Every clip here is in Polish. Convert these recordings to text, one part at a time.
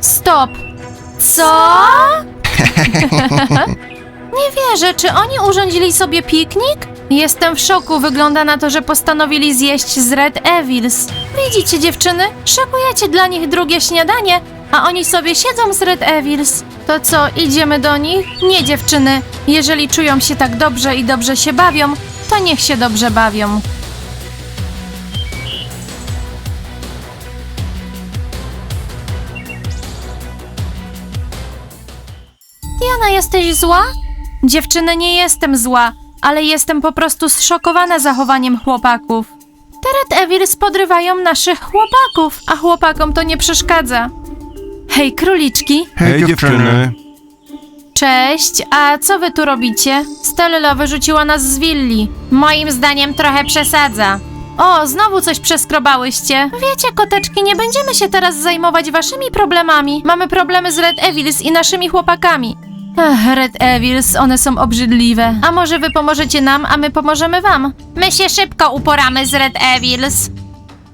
Stop! Co? Nie wierzę, czy oni urządzili sobie piknik? Jestem w szoku, wygląda na to, że postanowili zjeść z Red Evils. Widzicie dziewczyny? Szykujecie dla nich drugie śniadanie, a oni sobie siedzą z Red Evils. To co, idziemy do nich? Nie dziewczyny, jeżeli czują się tak dobrze i dobrze się bawią, to niech się dobrze bawią. Diana, jesteś zła? Dziewczyny, nie jestem zła, ale jestem po prostu zszokowana zachowaniem chłopaków. Teret Evils podrywają naszych chłopaków, a chłopakom to nie przeszkadza. Hej, króliczki, Hej, dziewczyny. cześć, a co wy tu robicie? Stella wyrzuciła nas z willi. Moim zdaniem trochę przesadza. O, znowu coś przeskrobałyście. Wiecie, koteczki, nie będziemy się teraz zajmować waszymi problemami. Mamy problemy z Red Evils i naszymi chłopakami. Ech, Red Evils, one są obrzydliwe. A może wy pomożecie nam, a my pomożemy wam? My się szybko uporamy z Red Evils.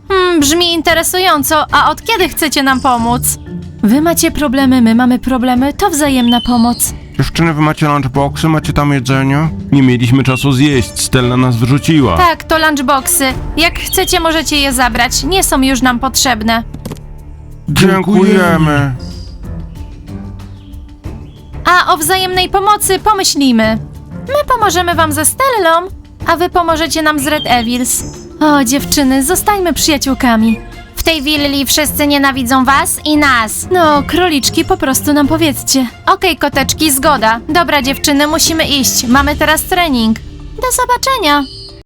Hmm, brzmi interesująco, a od kiedy chcecie nam pomóc? Wy macie problemy, my mamy problemy, to wzajemna pomoc. Dziewczyny, wy macie lunchboxy, macie tam jedzenie? Nie mieliśmy czasu zjeść, Stella nas wyrzuciła. Tak, to lunchboxy. Jak chcecie, możecie je zabrać. Nie są już nam potrzebne. Dziękujemy. A o wzajemnej pomocy pomyślimy. My pomożemy wam ze Stellą, a wy pomożecie nam z Red Evils. O, dziewczyny, zostańmy przyjaciółkami. W tej willi wszyscy nienawidzą was i nas. No, króliczki, po prostu nam powiedzcie. Okej, koteczki, zgoda. Dobra, dziewczyny, musimy iść. Mamy teraz trening. Do zobaczenia.